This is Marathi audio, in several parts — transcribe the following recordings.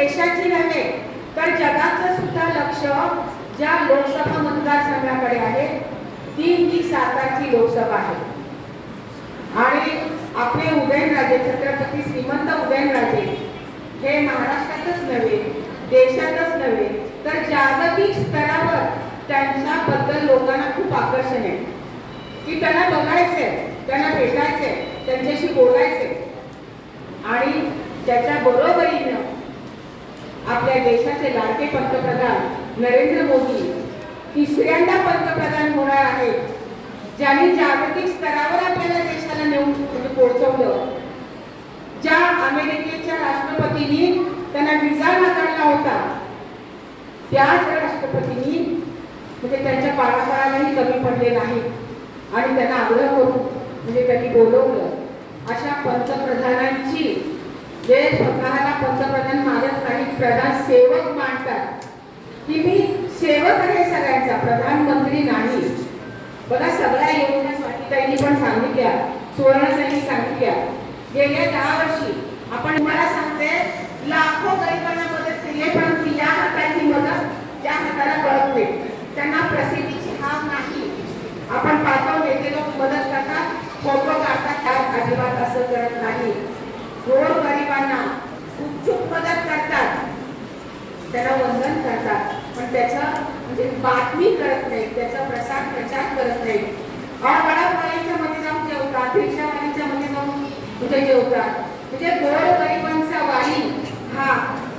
देशाची नव्हे तर जगाचं सुद्धा लक्ष ज्या लोकसभा मतदारसंघाकडे आहे ती ही सातारची लोकसभा आहे. आणि आपले उदयनराजे छत्रपती श्रीमंत उदयनराजे हे महाराष्ट्रातच नव्हे देशातच नव्हे तर जागतिक स्तरावर त्यांच्याबद्दल लोकांना खूप आकर्षण आहे. की त्यांना बघायचंय त्यांना भेटायचंय त्यांच्याशी बोलायचंय. आणि त्याच्या बरोबरीनं आपल्या देशाचे लाडके पंतप्रधान नरेंद्र मोदी तिसऱ्यांदा पंतप्रधान होणार आहेत ज्यांनी जागतिक स्तरावर आपल्याला देशाला नेऊन पोहोचवलं. ज्या अमेरिकेच्या राष्ट्रपतींनी त्यांना विजा नाकारला होता त्याच राष्ट्रपतींनी म्हणजे त्यांच्या पारापारालाही कमी पडले नाही आणि त्यांना आग्रह करून म्हणजे त्यांनी बोलवलं. अशा पंतप्रधानांची जे स्वतःला पंतप्रधान मानत नाही प्रधान सेवक मानतात. की मी सेवक आहे सगळ्यांचा प्रधानमंत्री नाही. बघा सगळ्या योजना स्वातीताईंनी पण सांगितल्या सुवर्णताईंनी सांगितल्या गेल्या दहा वर्षी आपण मला सांगते लाखो गरिबांना मदत केली आहे पण या हाताची मदत त्या हाताला कळत नाही त्यांना प्रसिद्धीची हाव नाही आपण पाहतो नेते लोक मदत करतात फोटो काढतात त्यात अजिबात असं करत नाही गोर गरिबांना खूप मदत करतात त्याला वंदन करतात. पण त्याचा म्हणजे बातमी करत नाही त्याचा प्रसार प्रचार करत नाही वडापावाच्या मध्ये जाऊन जेवतात. रिक्षावालीच्या मध्ये जाऊन कुठे जेवतात. म्हणजे गोर वाणी हा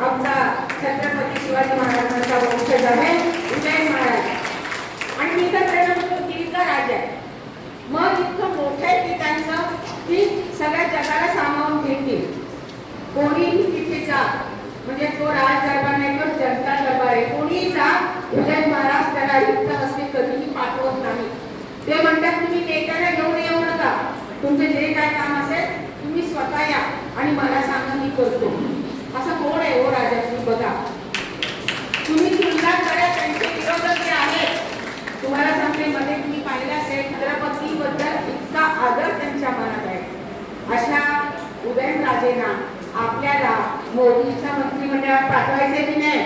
आमचा छत्रपती शिवाजी महाराजांचा वंशज आहे. उदय महाराज. आणि मी तर त्यांना म्हणतो गिरीचा राजा आहे. मग इतकं मोठं आहे की त्यांचं की सगळ्या जगाला सामावून घेतील. कोणीही तिथे जा. म्हणजे तो राज दरबार नाही तर जनता दरबार आहे कोणीही जा महाराज त्याला युक्त हस्ते कधीही पाठवत नाही. ते म्हणतात तुम्ही नेत्याला घेऊन येऊ नका. तुमचे जे काय काम असेल तुम्ही स्वतः या आणि मला सांगा मी करतो असं कोण आहे हो राजा तुम्ही बघा तुम्ही तुलना करा त्यांचे विरोधक जे आहेत तुम्हाला सांगते मध्ये तुम्ही पाहिलं असेल छत्रपती बद्दल इतका आदर त्यांच्या मनात आहे अशा उदयनराजेंना आपल्याला मोदीच्या मंत्रिमंडळात पाठवायचे की नाही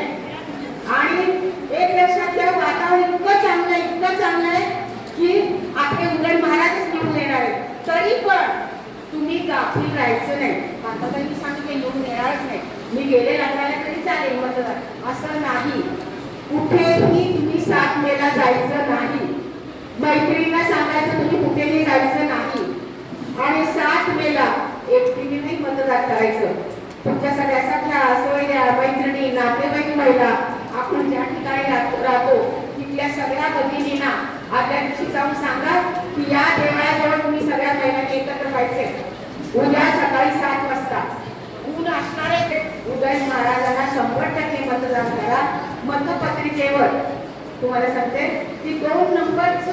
आणि एक लक्षात ठेवा वातावरण इतकं चांगलं इतकं चांगलं आहे की आपले उदयन महाराजच निवडून येणार आहेत. तरी पण तुम्ही गाफील राहायचं नाही. आता तर मी सांगते निवडून येणारच नाही. मी गेले लागल्याला तरी चालेल मतदार असं नाही. कुठेही तुम्ही साथ मेला जायचं नाही. मैत्रिणींना सांगायचं तुम्ही कुठेही जायचं नाही. आणि सात मेला एकटीने नाही मतदान करायचं. तुमच्या सगळ्यासारख्या असोयऱ्या मैत्रिणी नातेवाईक महिला आपण ज्या ठिकाणी राहतो राहतो तिथल्या सगळ्या भगिनींना आदल्या दिवशी जाऊन सांगा की या देवळाजवळ तुम्ही सगळ्या महिलांनी एकत्र व्हायचे उद्या सकाळी सात वाजता ऊन असणारे ते उदय महाराजांना शंभर टक्के मतदान करा मतपत्रिकेवर तुम्हाला सांगते की दोन नंबरच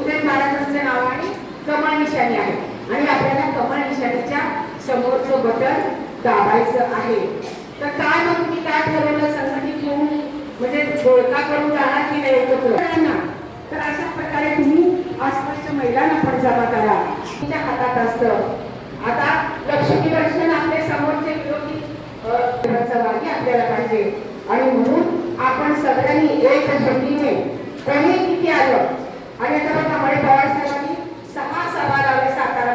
उदय महाराजांचं नाव आणि कमळ निशाणी आहे. आणि आपल्याला कमळ निशाणीच्या समोरचं बटन दाबायचं आहे. तर काय मग तुम्ही काय ठरवलं संघटित होऊन म्हणजे गोळका करून जाणार की नाही एकत्र? तर अशा प्रकारे तुम्ही आसपासच्या महिलांना पण जमा करा. तिच्या हातात असतं. आता लक्ष्मी दर्शन आपले समोरचे विरोधी सहभागी आपल्याला पाहिजे. आणि म्हणून आपण सगळ्यांनी एक झुंडीने कोणी किती आलं? आणि आता बघा मळे पवार साहेबांनी सहा सभा लावल्या सातारा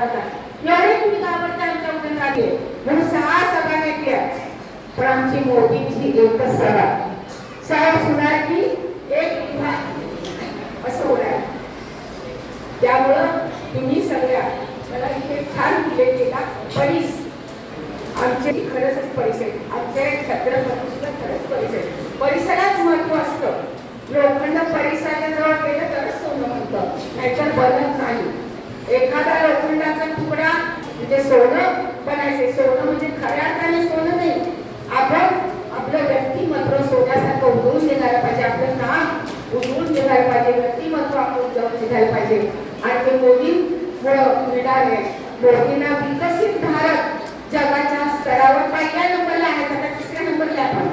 एवढे तुम्ही घाबरता आमच्या उदयनराजे म्हणून सहा सभा घेतल्या. पण आमची मोदींची एकच सभा. साहेब सुनार की एक विभाग असं होणार त्यामुळं तुम्ही सगळ्या मला इथे छान दिले केला परीस. आमचे खरंच परिसर आमचे छत्रपती परिसराच परिसरात महत्त्व असतं. लोखंड परिसराच्या जवळ गेलं तर सोनं म्हणतं. नाहीतर बनत नाही. एखादा लोखंडाचा तुकडा म्हणजे सोनं बनायचे. सोनं म्हणजे खऱ्या अर्थाने सोनं नाही. आपण आपलं व्यक्तिमत्व सोन्यासारखं उधळून निघायला पाहिजे. आपलं नाव उधळून निघायला पाहिजे. व्यक्तिमत्व आपण उधळून निघायला पाहिजे. आणि ते मोदी मिळाले. मोदींना विकसित भारत जगाच्या स्तरावर पाहिजे नंबरला आहे आता तिसऱ्या नंबरला आपण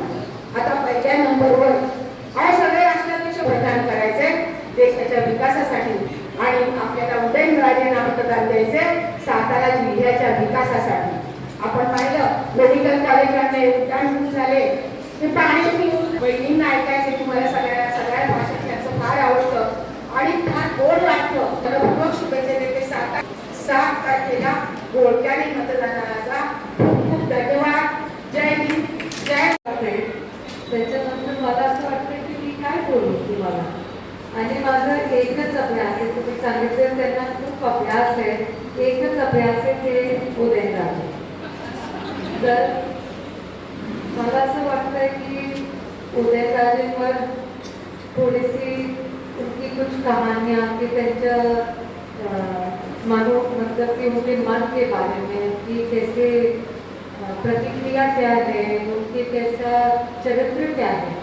आता पहिल्या नंबरवर हा सगळे राष्ट्राध्यक्ष प्रदान करायचे देशाच्या विकासासाठी. आणि आपल्याला उदयनराजेंना मतदान द्यायचे सातारा जिल्ह्याच्या विकासासाठी. आपण पाहिलं मेडिकल कॉलेज झाले उड्डाण झाले. हे पाण्याची बहिणींना ऐकायचे तुम्हाला सगळ्या सगळ्या भाषा त्यांचं फार आवडतं आणि फार गोड वाटतं तर पूर्वक शुभेच्छा देते सात सात तारखेला गोडक्याने मतदानाला खूप खूप धन्यवाद जय हिंद जय आहे. त्याच्यानंतर मला असं वाटतं की मी काय बोलू तुम्हाला? आणि माझं एकच अभ्यास आहे तुम्ही सांगितलं त्यांना खूप अभ्यास आहे. एकच अभ्यास आहे ते उदयनराजे तर मला असं वाटतंय की उदयनराजेंवर थोडीशी उनकी कुछ कहानियाँ की त्यांच्या अ, मनो मतलब कि उनके मन के बारे में कि कैसे प्रतिक्रिया क्या है उनके कैसा चरित्र क्या है.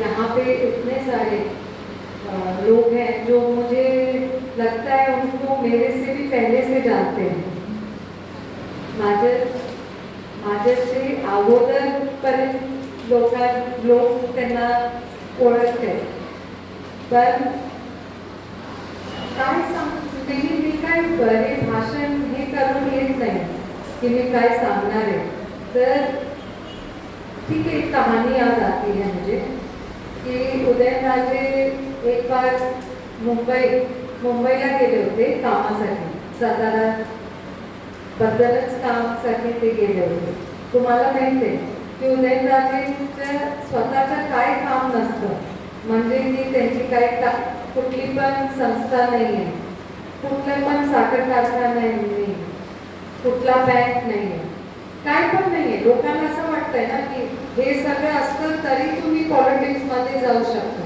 यहाँ पे इतने सारे लोग हैं जो मुझे लगता है उनको मेरे से भी पहले से जानते हैं। माझे माझ्याशी अगोदरपर्यंत लोक लोक त्यांना काय मी काय बरे भाषण हे करून येत नाही की मी काय सांगणार आहे? तर ठीक है एक कहानी याद आती है मुझे। की उदयनराजे एक बार मुंबई मुंबईला गेले होते कामासाठी. सातारा बद्दलच कामासाठी ते गेले होते. तुम्हाला माहिती आहे की उदयनराजेंचं स्वतःचं काय काम नसतं. म्हणजे की त्यांची काय का कुठली पण संस्था नाही आहे कुठलं पण साखर कारखाना नाही कुठला बँक नाही आहे काय पण नाहीये. लोकांना असं वाटतंय ना की हे सगळं असतं तरी तुम्ही पॉलिटिक्समध्ये जाऊ शकता.